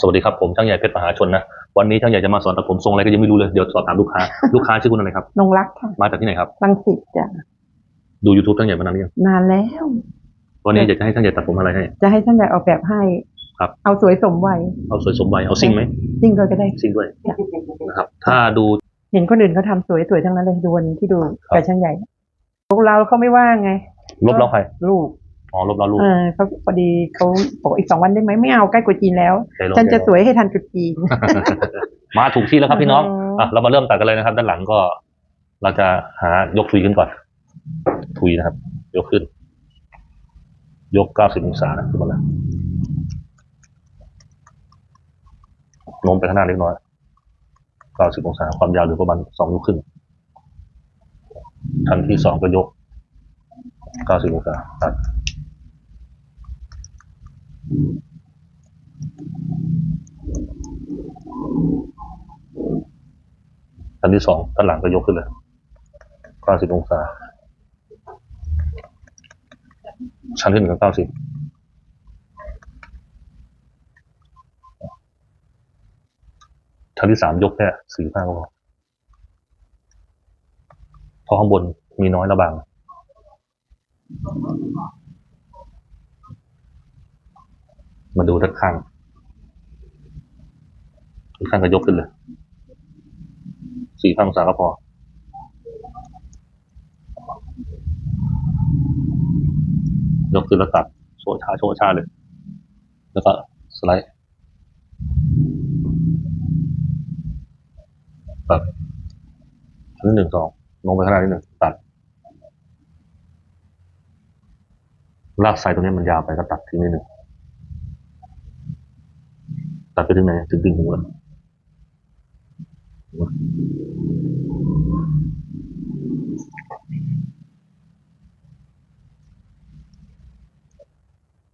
สวัสดีครับผมช่างใหญ่เพชรมหาชนนะวันนี้ช่างใหญ่จะมาสอนตัดผมทรงอะไรก็ยังไม่รู้เลยเดี๋ยวสอบถามลูกค้า ลูกค้าชื่อคุณอะไรครับนงรักค่ะมาจากที่ไหนครับรังสิตจ้ะดู YouTube ช่างใหญ่มานานหรือยังนานแล้ว วันนี้อยากจะให้ช่างใหญ่ตัดผมอะไรให้ จะให้ท่านใหญ่ออกแบบให้ครับเอาสวยสมวัยเอาสวยสมวัยเอาซิ่งไหมจริงเลยก็ได้ซิ่งด้วยนะครับถ้าดูเห็นคนอื่นเขาทำสวยสวยทั้งนั้นเลยดูวันนี้ที่ดูครับกับช่างใหญ่พวกเราเขาไม่ว่างไงลบแล้วใครลูก อ๋อลบแล้วลูก เออเขาพอดีเขาบอกอีกสองวันได้ไหมไม่เอาใกล้กว่าจีนแล้ว ใจลบฉันจะใจลบสวยให้ทันจุดจีน มาถูกที่แล้วครับพี่น้องอ๋ออ่อะเรามาเริ่มตัดกันเลยนะครับ ด้านหลังก็ เราจะหายกทุยขึ้นก่อน ทุยนะครับ ยกขึ้น ยกเก้าสิบองศานะขึ้นมาแล้วโน้มไปข้างหน้าเล็กน้อยเก้าสิบองศา ความยาวเหลือประมาณสองนิ้วครึ่งชั้นที่สองก็ยกเก้าสิบองศาตัด ชั้นที่สองด้านหลังก็ยกขึ้นเลยเก้าสิบองศา ชั้นที่หนึ่งก็เก้าสิบชั้นที่สามยกแค่สี่ข้าก็พอเพราะข้างบนมีน้อยระบาง มาดูด้านข้างด้านข้างก็ยกขึ้นเลยสี่พันองศาก็พอยกขึ้นแล้วตัดโชว์ชาโชว์ชาเลย แล้วก็สไลด์ตัดชั้นหนึ่งสองลงไปข้างหน้หนึ่งตัดลากไซตรงนี้มันยาวไปก็ตัดทิ้งนิดหนึ่ง ตัดไปถึงไหนถึงติ่งหูแล้ว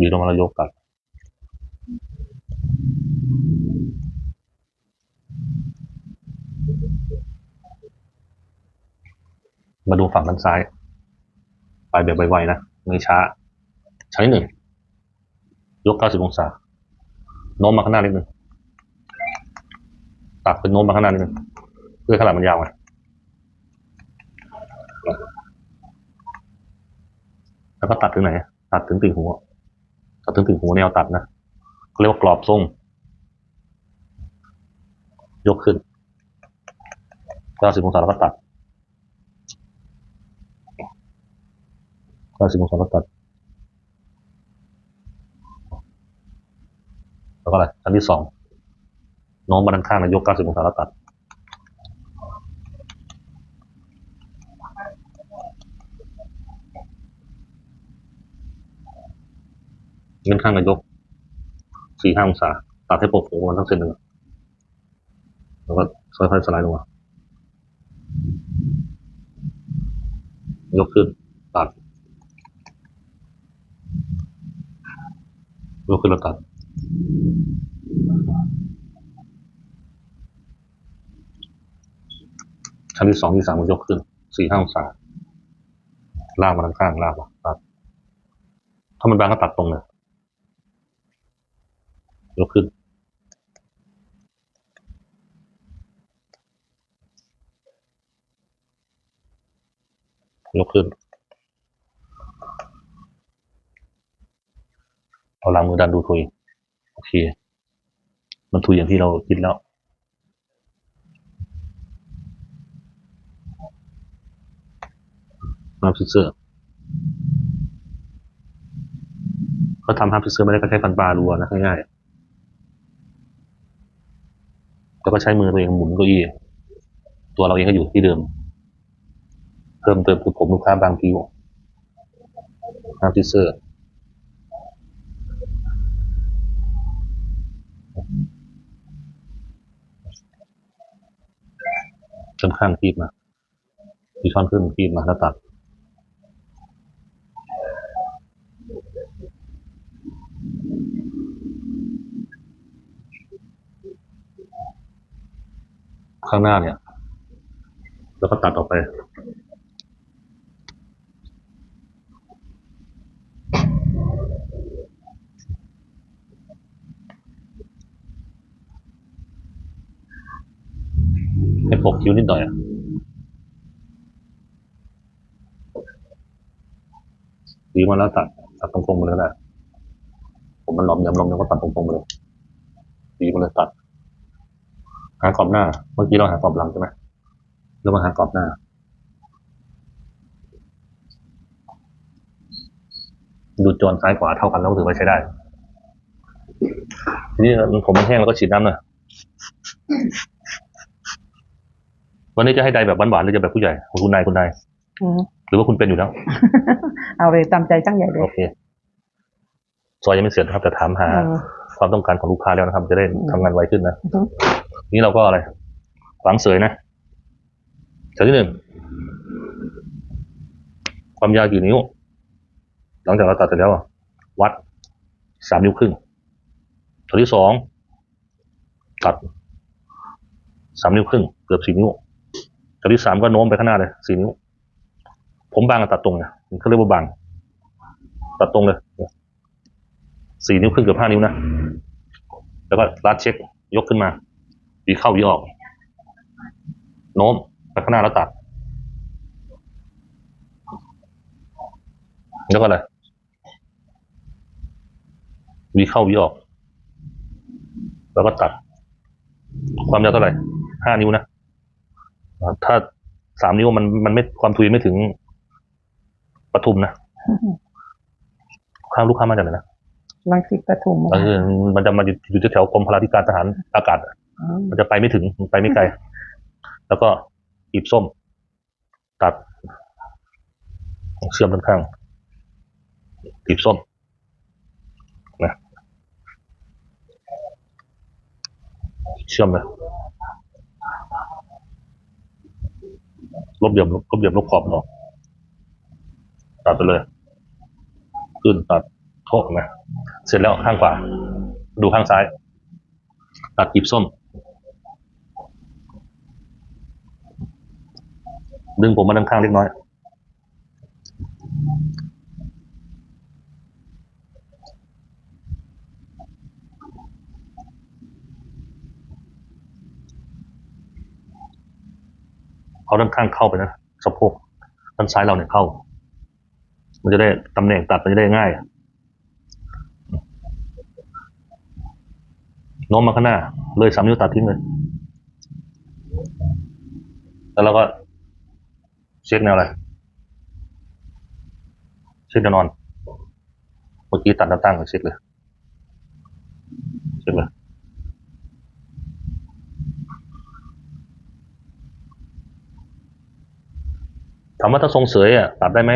มีลงมาแล้วยกกลับมาดูฝั่งด้านซ้าย ไปแบบไวๆนะ ไม่ช้า ใช้หนึ่ง ยก 90 องศา โน้มมาข้างหน้านิดนึงตัดเป็นโน้มมาข้างหน้านิดนึงเพื่อขนาดมันยาวไงแล้วก็ตัดถึงไหน ตัดถึงติ่งหูตัดถึงติ่งหูแนวตัดนะเขาเรียกว่ากรอบทรง ยกขึ้น90องศาแล้วก็ตัด90องศาแล้วก็ตัด แล้วก็อะไรชั้นที่สองน้อมมาด้านข้างนะยก90องศาแล้วตัดเงินข้างนายกสี่ห้าองศาตัดให้โปร่งๆมันทั้งเส้นหนึ่งแล้วก็ค่อยๆสไลด์ลงมายกขึ้นตัดยกขึ้นแล้วตัด ชั้นที่สองที่สามก็ยกขึ้นสี่ห้าองศาลากมาด้านข้างลากมาตัดถ้ามันบางก็ตัดตรงเลยยกขึ้น ยกขึ้น เอาลังมือดันดูทุย โอเค มันทุยอย่างที่เราคิดแล้ว ฮาร์ฟซิเซอร์เขาทำฮาร์ฟซิเซอร์ไม่ได้ก็ใช้ฟันปลารัวนะง่ายๆแล้วก็ใช้มือตัวเองหมุนเก้าอี้ตัวเราเองก็อยู่ที่เดิม เพิ่มเติมคือผมลูกค้าบางผิวฮาร์ฟซิเซอร์จนข้างคีบมามีช้อนขึ้นคีบมาแล้วตัด ข้างหน้าเนี่ย แล้วก็ตัดออกไป ให้ปกคิ้วนิดหน่อยดีมาแล้วตัดตัดตรงๆไปเลยก็ได้ผมมันหลอมยำหลอมยำก็ตัดตรงๆไปเลยดีมาเลยตัด หากรอบหน้า เมื่อกี้เราหากรอบหลังใช่ไหมแล้วมาหากรอบหน้า ดูจอนซ้ายขวาเท่ากันแล้วถือว่าใช้ได้ ทีนี้ผมมันแห้งแล้วก็ฉีดน้ำหน่อยวันนี้จะให้ใดแบบหวานๆหรือจะแบบผู้ใหญ่คุณนายคุณนายอืมหรือว่าคุณเป็นอยู่แล้ว เอาเลยตามใจช่างใหญ่เลย โอเค ซอยยังไม่เสร็จนะครับแต่ถามหาเออความต้องการของลูกค้าแล้วนะครับ จะได้อืมทำงานไวขึ้นนะอือฮึ นี่เราก็อะไรฝังเสยนะเสยที่หนึ่งความยาวกี่นิ้ว หลังจากเราตัดเสร็จแล้ววัดสามนิ้วครึ่งตัวที่สองตัดสามนิ้วครึ่งเกือบสี่นิ้วตัวที่สามก็โน้มไปข้างหน้าเลยสี่นิ้ว ผมบางกับตัดตรงเนะเขาเรียกว่าบางตัดตรงเลยสี่นิ้วครึ่งเกือบห้านิ้วนะ แล้วก็รัดเช็คยกขึ้นมา หวีเข้าหวีออก โน้มไปข้างหน้าแล้วตัด แล้วก็อะไรหวีเข้าหวีออก แล้วก็ตัด ความยาวเท่าไหร่ห้านิ้วนะ ถ้าสามนิ้วมันมันไม่ความทุยไม่ถึงปทุมนะข้างลูกค้ามาจากไหนนะรังสิตปทุมเออมันจะมาอยู่อยู่แถวๆกรมพลาธิการทหารอากาศอะอื มมันจะไปไม่ถึงมันไปไม่ไกล แล้วก็หยิบส้ม ตัด เชื่อมด้านข้างหยิบส้มนะเชื่อมเลยลบเหลี่ยมลบลบเหลี่ยมลบขอบมันออกตัดไปเลย ขึ้นตัดโทษนะ เสร็จแล้วข้างขวา ดูข้างซ้าย ตัดหยิบส้ม ดึงผมมาด้านข้างเล็กน้อย เอาด้านข้างเข้าไปนะสะโพกด้านซ้ายเราเนี่ยเข้า มันจะได้ตำแหน่งตัดมันจะได้ง่ายโน้มมาข้างหน้า เลยสามนิ้วตัดทิ้งเลย แล้วเราก็ เช็คแนวอะไรเช็คแนวนอน เมื่อกี้ตัดหน้าตั้งเช็คเลยเช็คเลยถามว่าถ้าทรงเสยอะตัดได้ไหม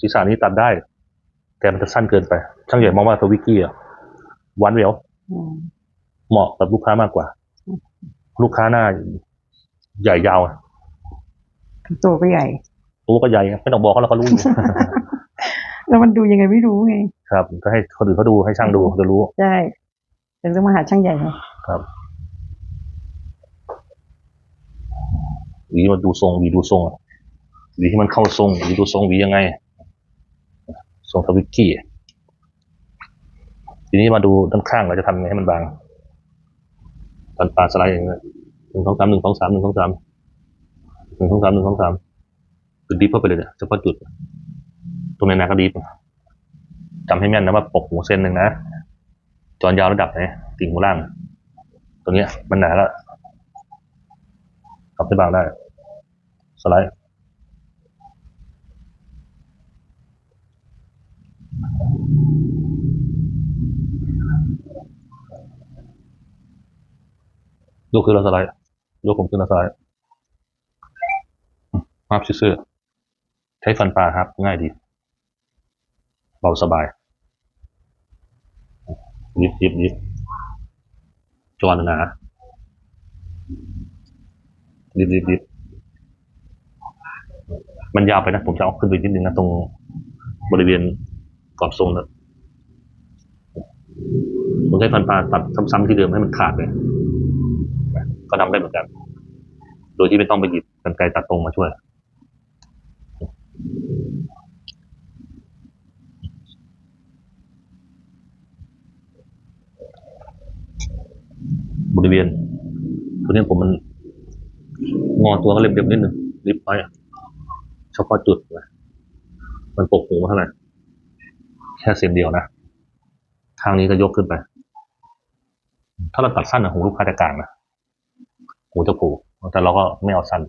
ศีรษะนี้ตัดได้ แต่มันจะสั้นเกินไป ช่างใหญ่มองว่าตัววิกกี้อะหวานเหววอืมเหมาะกับลูกค้ามากกว่า ลูกค้าหน้าใหญ่ยาวอะตัวก็ใหญ่ ตัวก็ใหญ่อะไม่ต้องบอกเขาแล้วเขารู้อยู่แล้วมันดูยังไงไม่รู้ไง ครับ ก็ให้คนอื่นเขาดูให้ช่างดูจะรู้ ใช่เป็นต้องมาหาช่างใหญ่ไงครับหวีมันดูทรงหวีดูทรงอะหวีที่มันเข้าทรงหวีดูทรงหวียังไง ทรงทวิกกี้อะทีนี้มาดูด้านข้างเราจะทำยังไงให้มันบางปันปลาสไลด์อย่างเงี้ยหนึ่งสองสามหนึ่งสองสามหนึ่งสองสามหนึ่งสองสามหนึ่งสองสาม คือดีฟเข้าไปเลยเนี่ยเฉพาะจุด ตรงในนาก็ดีฟจำให้แม่นนะว่าปกหัวเส้นหนึ่งนะจอนยาวระดับไหนติ่งหัวล่าง ตรงนี้มันหนาแล้วกลับไปบางได้ สไลด์ยกขึ้นแล้วสไลด์ยกผมขึ้นแล้วสไลด์ฮับซื่อ ช้ฟันปลาฮับง่ายดี เบาสบายยิบยิบยิบจอนหนายิบยิบยิบมันยาวไปนะ ผมจะเอาขึ้นไปนิดนึงนะ ตรงบริเวณกรอบทรงนะผมใช้ฟันปลาตัดซ้ำๆที่เดิมให้มันขาดเลยก็ทำได้เหมือนกัน โดยที่ไม่ต้องไปหยิบกันไกรตัดตรงมาช่วย บริเวณตัวนี้ผมมันงอตัวก็เล็บๆนิดนึงลิปไว้อะเฉพาะจุดนะมันปกหูเท่าไหร่แค่เซนเดียวนะข้างนี้ก็ยกขึ้นไป ถ้าเราตัดสั้นนะหูลูกค้าจะกลางนะหูจะผล่แต่เราก็ไม่เอาสั้น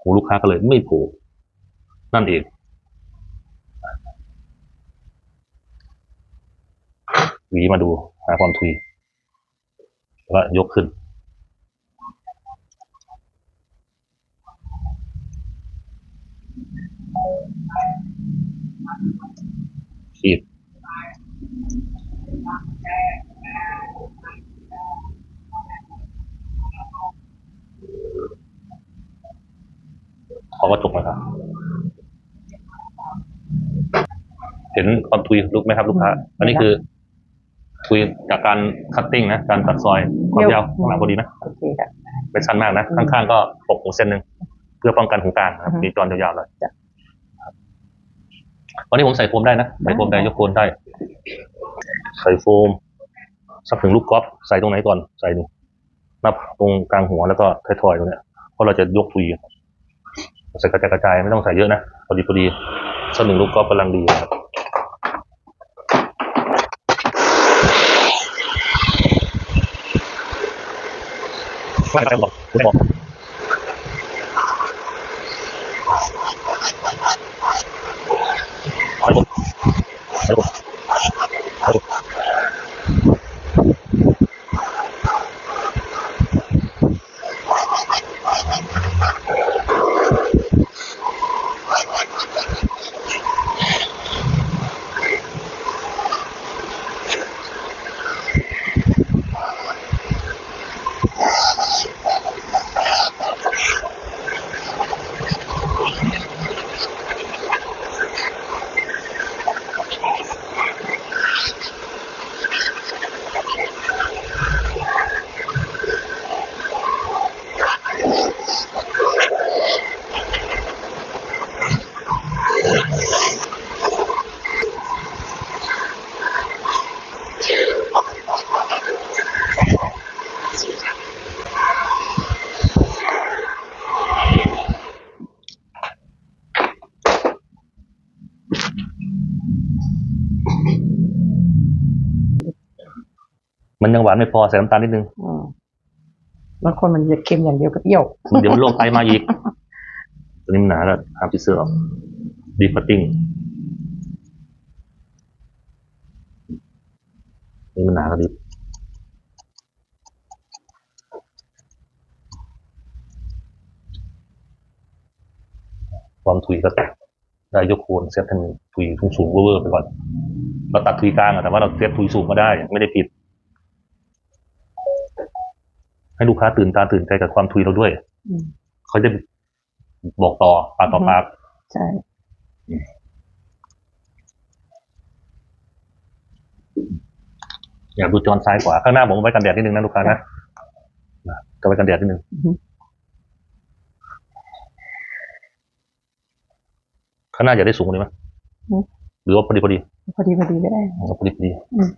หูลูกค้าก็เลยไม่ผล่ นั่นเองหวีมาดูหาความทุยแล้วยกขึ้น ขีดขอกระจกนะครับ เห็นความทุยลุกไหมครับลูกค้า อันนี้คือทุยจากการคัตติ้งนะ การตัดซอยความยาวข้างหลังพอดีไหมโอเคค่ะไม่สั้นมากนะอืมข้างๆก็ปกหูเส้นหนึ่งเพื่อป้องกันหูกลางนะครับอือฮึมีจอนยาวๆเลยจ้ะวันนี้ผมใส่โฟมได้นะ ใส่โฟมได้ได้ยกโคนได้ ใส่โฟม สักถึงลูกกอล์ฟใส่ตรงไหนก่อน ใส่นี่หน้าตรงกลางหัวแล้วก็ไทยทอยตรงเนี้ยเพราะเราจะยกทุยใส่กระจายกระจายไม่ต้องใส่เยอะนะพอดีพอดีสักหนึ่งลูกกอล์ฟกำลังดีครับ ไม่ไปบอกไม่บอกไปบอกไปบอกไปบอก มันยังหวานไม่พอใส่น้ำตาลนิดนึงอืมบางคนมันจะเค็มอย่างเดียวก็เปรี้ยว มันเดี๋ยวมันโรคไตมาอีกตัวนี้มันหนาแล้วห้ามพิเศษออกดีพัตติ้งนี่มันหนาแล้วดิบความถุยก็ได้ยกโคนเซตให้มันถุยสูงๆเวอร์ๆไปก่อนเราตัดถุยกลางอะแต่ว่าเราเซตถุยสูงก็ได้ ไม่ได้ผิด ให้ลูกค้าตื่นตาตื่นใจกับความถุยเราด้วย อืมเขาจะบอกต่อปากต่อปากใช่ อยากดูจอซ้ายขวาข้างหน้าผมเอาไว้กันแดดนิดนึงนะลูกค้านะนะก็ไว้กันแดดนิดนึงอือฮึ ข้างหน้าอยากได้สูงกว่านี้ไหมหรือว่าพอดีพอดีพอดีพอดีก็ได้เอาพอดีพอดีอืม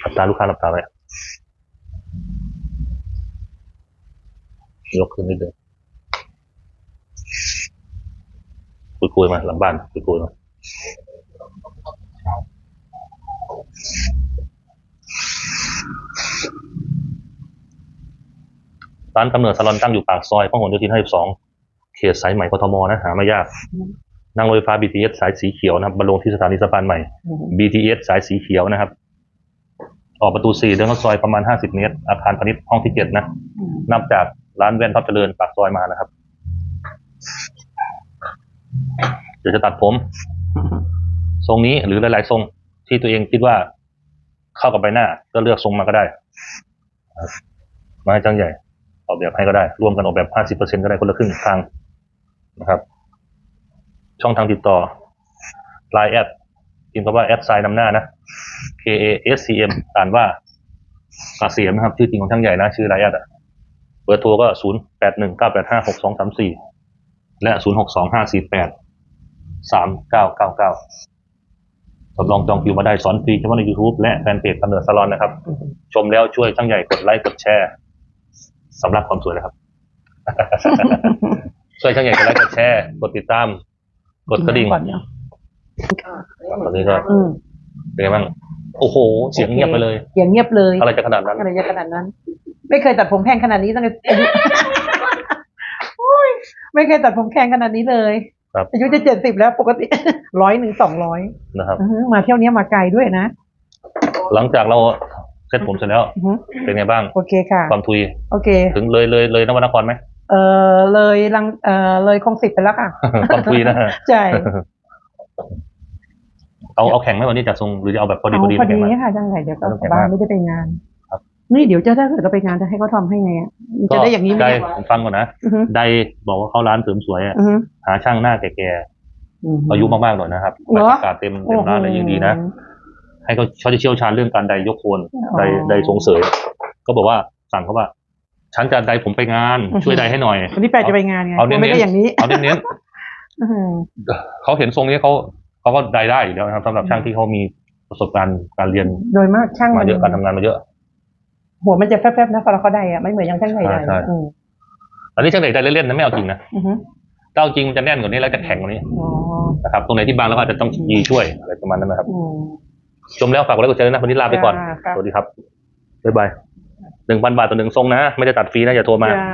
หลับ ตาลูกค้าหลับตาไว้ยกขึ้นนิดเดียวคุยๆมาหลังบ้านคุยๆมาร้านกำเนิดซาลอนตั้งอยู่ปากซอยพหลโยธิน52เขตสายใหม่กทมนะหาไม่ยาก นั่งรถไฟฟ้า BTS สายสีเขียวนะครับมาลงที่สถานีสะพานใหม่ BTS สายสีเขียวนะครับ ออกประตูสี่เดินเข้าซอยประมาณ50เมตร อาคารพาณิชย์ห้องที่เจ็ดนะอืมนับจากร้านแว่นท็อปเจริญปากซอยมานะครับ เดี๋ยวจะตัดผม ทรงนี้หรือหลาย ๆ ทรงที่ตัวเองคิดว่าเข้ากับใบหน้า ก็เลือกทรงมาก็ได้ครับไมาให้จังใหญ่ ออกแบบให้ก็ได้ ร่วมกันออกแบบ50%ก็ได้คนละครึ่งทางนะครับ ช่องทางติดต่อ Line แอด พิมพ์คำว่าแอดไซน์นำหน้านะ K A S C M อ่านว่าเกษมนะครับ ชื่อจริงของช่างใหญ่นะ ชื่อไลน์แอดอะเบอร์โทรก็0 8 1 9 8 5 6 2 3 4แปดห้าหกสองสามสี่และ0 6 2 5 4 8 3 9 9 9ทดลองจองคิวมาได้สอนฟรีเฉพาะใน YouTube และแฟนเพจกำเนิดสลอนนะครับ ชมแล้วช่วยช่างใหญ่กดไลค์กดแชร์สำหรับความสวยนะครับ ช่วยช่างใหญ่กดไลค์กดแชร์ กดติดตาม กดกระดิ่ง ตอนนี้ก็อืมเป็นไงบ้าง โอ้โห เสียงเงียบไปเลย อย่างเงียบเลยอะไรจะขนาดนั้นอะไรจะขนาดนั้น ไม่เคยตัดผมแพงขนาดนี้ตั้งแต่อายุโอ้ยไม่เคยตัดผมแพงขนาดนี้เลยครับอายุจะเจ็ดสิบแล้วปกติร้อยหนึ่งสองร้อยนะครับมาเที่ยวเนี้ยมาไกลด้วยนะ หลังจากเราเซ็ตผมเสร็จแล้วอือฮึเป็นไงบ้าง โอเคค่ะ ความทุย โอเค ถึงเลยเลยเลยนวนครไหมเออเลยลังเออเลยคงสิบไปแล้วค่ะ ความทุยนะฮะใช่ เอาเอาแข่งไหมวันนี้จะทรงหรือจะเอาแบบพอดีเอาพอดีพอดีแข่งไหมค่ะจังไรเดี๋ยวก็โอเคบ้านมากไม่ได้ไปงานครับนี่เดี๋ยวจะถ้าเกิดเราไปงานจะให้เขาทำให้ไงอะมันจะได้อย่างนี้ไหมได้เนี่ยผมฟังก่อนนะอือฮึได้บอกว่าเข้าร้านเสริมสวยอะอือฮึหาช่างหน้าแก่อือฮึๆอายุมากๆหน่อยนะครับเหรอบรรยากาศเต็มเต็มร้านเลยยิ่งดีนะให้เขาเขาจะเชี่ยวชาญเรื่องการใดยกโคนอ๋อใดใดทรงเสยก็บอกว่าสั่งเขาว่าฉันจะใดผมไปงานอือฮึช่วยใดให้หน่อยวันนี้แปลจะไปงานไงเอาเน้นๆไม่ได้อย่างนี้เอาเน้นอือฮึๆ เขาเห็นทรงนี้เขาเขาก็ใดได้อยู่แล้วนะครับสำหรับช่างที่เขามีประสบการณ์การเรียนโดยมากช่างมามันเยอะการทำงานมาเยอะ หัวมันจะแฟบๆนะพอเราเขาได้อะไม่เหมือนอย่างช่างใหญ่ใช่ๆใช่อืมอันนี้ช่างใดใดเล่นๆนะไม่เอาจริงนะอือฮึถ้าเอาจริงมันจะแน่นกว่านี้แล้วจะแข็งกว่านี้อ๋อนะครับตรงไหนที่บางเราก็อาจจะต้องยีช่วยอะไรประมาณนั้นนะครับอืมชมแล้วฝากกดไลค์กดแชร์ด้วยนะวันนี้ลาไปก่อนจ้าครับสวัสดีครับบ๊ายบายหนึ่งพันบาทต่อหนึ่งทรงนะ ไม่ได้ตัดฟรีนะอย่าโทรมาจ้า